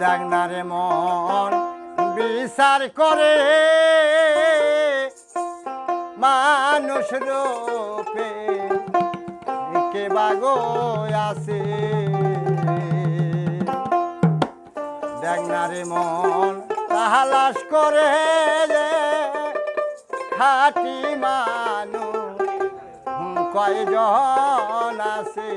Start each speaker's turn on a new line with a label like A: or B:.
A: দেখ না রে মন, বিচার করে। মানুষ রূপে কে বাগো আছে? দেখ না রে মন, তাহালাস করে রে খাটি মানুষ, কয়জন আছে?